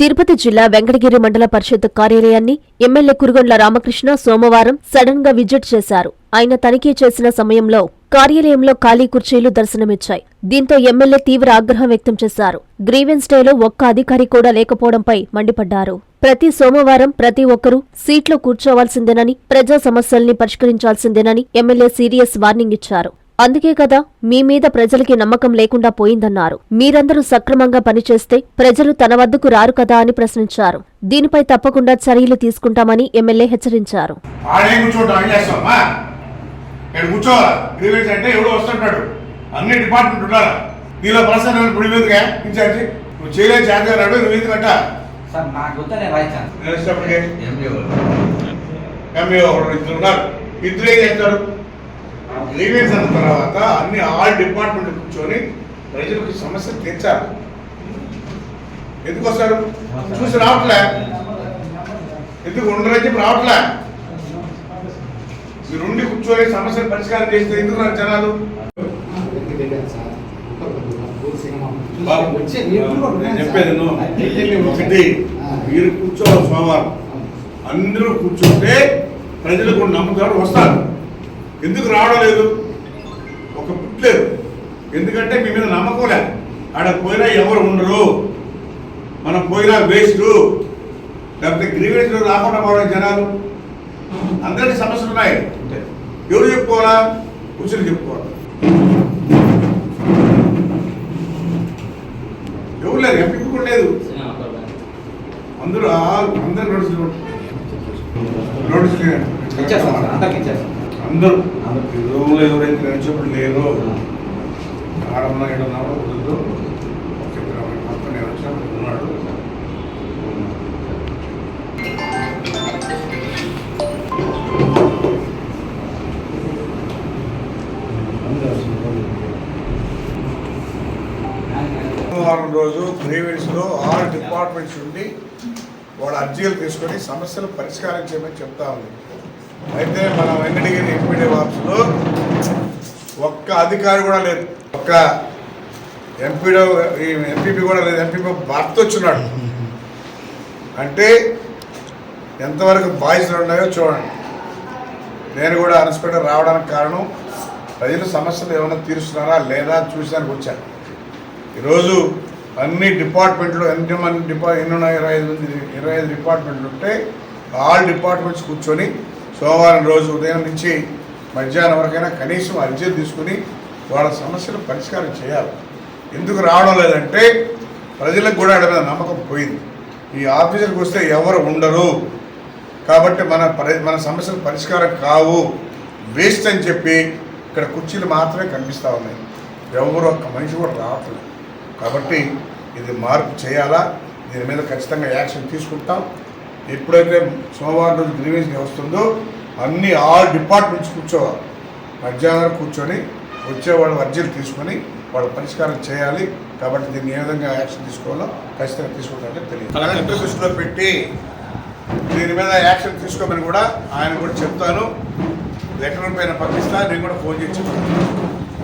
తిరుపతి జిల్లా వెంకటగిరి మండల పరిషత్ కార్యాలయాన్ని ఎమ్మెల్యే కురుగొండ్ల రామకృష్ణ సోమవారం సడన్గా విజిట్ చేశారు. ఆయన తనిఖీ చేసిన సమయంలో కార్యాలయంలో ఖాళీ కుర్చీలు దర్శనమిచ్చాయి. దీంతో ఎమ్మెల్యే తీవ్ర ఆగ్రహం వ్యక్తం చేశారు. గ్రీవెన్స్ డేలో ఒక్క అధికారి కూడా లేకపోవడంపై మండిపడ్డారు. ప్రతి సోమవారం ప్రతి ఒక్కరూ సీట్లో కూర్చోవాల్సిందేనని ప్రజా సమస్యల్ని పరిష్కరించాల్సిందేనని ఎమ్మెల్యే సీరియస్ వార్నింగ్ ఇచ్చారు. అందుకే కదా మీ మీద ప్రజలకి నమ్మకం లేకుండా పోయిందన్నారు. మీరందరూ సక్రమంగా పనిచేస్తే ప్రజలు తన వద్దకు రారు కదా అని ప్రశ్నించారు. దీనిపై తప్పకుండా చర్యలు తీసుకుంటామని ఎమ్మెల్యే హెచ్చరించారు. అన్ని డిపార్ట్మెంట్ నీలో పర్సన్ ఇప్పుడు మీదుగా ఇన్ఛార్జి. నువ్వు చేయలేదు నువ్వు సార్ నాకు ఎంఏ ఉన్నారు. ఇద్దరు ఏం చేస్తారు? గ్రీవెన్స్ అన్న తర్వాత అన్ని ఆల్ డిపార్ట్మెంట్ కూర్చొని ప్రజలకు సమస్య తెచ్చారు ఎందుకు వస్తారు? చూసి రావట్లే. ఎందుకు ఉండరని చెప్పి రావట్లే? మీరు ఉండి కూర్చొని సమస్యను పరిష్కారం చేస్తే ఎందుకు రారు జనాలు? నేను చెప్పేది ఒకటి మీరు కూర్చోవాలి సోమవారం. అందరూ కూర్చుంటే ప్రజలకు నమ్ముతారు వస్తారు ఎందుకు రావడం లేదు? ఒక పుట్లేదు ఎందుకంటే మీ మీద నమ్మకం లేదు. ఆడ పోయినా ఎవరు ఉండరు. మనం పోయినా వేస్ట్. లేకపోతే గ్రీవెన్స్ రాకుండా పోవడం జనాలు? అందరికీ సమస్యలు ఉన్నాయి. ఎవరు చెప్పుకోవాలా? కూర్చొని చెప్పుకోవాలి. ఎవరు లేరు? ఎంపీ కూడా లేదు. అందరూ అందరు నోటీసులు నోటీసులు అందరూ. అందరు రూమ్లో ఎవరైతే నడిచేప్పుడు లేరో ఆడన్నా ఏడన్నా కూడా కుదరదు మొత్తం నేను వచ్చినప్పుడు ఉన్నాడు. సోమవారం రోజు గ్రీవెన్స్లో ఆల్ డిపార్ట్మెంట్స్ ఉండి వాళ్ళ అర్జీలు తీసుకొని సమస్యలు పరిష్కారం చేయమని చెప్తా ఉంది. అయితే మన వెంకటగిరి ఎంపీడీ వార్డ్స్లో ఒక్క అధికారి కూడా లేదు. ఒక్క ఎంపీడో ఈ ఎంపీపీ కూడా లేదు. ఎంపీపీ భర్త వచ్చినాడు. అంటే ఎంతవరకు బాధ్యతలు ఉన్నాయో చూడండి. నేను కూడా అన్స్పెక్టర్ రావడానికి కారణం ప్రజల సమస్యలు ఏమైనా తీరుస్తున్నారా లేదా చూసానికి వచ్చాను ఈరోజు అన్ని డిపార్ట్మెంట్లు ఎంతమంది డిపా ఎన్ని ఉన్నాయి? ఇరవై ఐదు మంది ఇరవై ఐదు డిపార్ట్మెంట్లు ఉంటే ఆల్ డిపార్ట్మెంట్స్ కూర్చొని సోమవారం రోజు ఉదయం నుంచి మధ్యాహ్నం వరకైనా కనీసం అర్జీలు తీసుకుని వాళ్ళ సమస్యలు పరిష్కారం చేయాలి. ఎందుకు రావడం లేదంటే ప్రజలకు కూడా వాడి మీద నమ్మకం పోయింది. ఈ ఆఫీసర్కి వస్తే ఎవరు ఉండరు. కాబట్టి మన మన సమస్యలు పరిష్కారం కావు. వేస్ట్ అని చెప్పి ఇక్కడ కుర్చీలు మాత్రమే కనిపిస్తూ ఉన్నాయి. ఎవరు ఒక్క మనిషి కూడా రావట్లేదు. కాబట్టి ఇది మార్పు చేయాలా? దీని మీద ఖచ్చితంగా యాక్షన్ తీసుకుంటాం. ఎప్పుడైతే సోమవారం రోజు గ్రీవెన్స్ వస్తుందో అన్ని ఆల్ డిపార్ట్మెంట్స్ కూర్చోవాలి. మధ్యాహ్నం కూర్చొని వచ్చేవాళ్ళు అర్జీలు తీసుకొని వాళ్ళ పరిష్కారం చేయాలి. కాబట్టి దీన్ని ఏ విధంగా యాక్షన్ తీసుకోవాలో ఖచ్చితంగా తీసుకుంటామని తెలియదు. కలెక్టర్ దృష్టిలో పెట్టి దీని మీద యాక్షన్ తీసుకోమని కూడా ఆయన కూడా చెప్తాను. లెటర్ పైన పంపిస్తా నేను కూడా ఫోన్ చేసి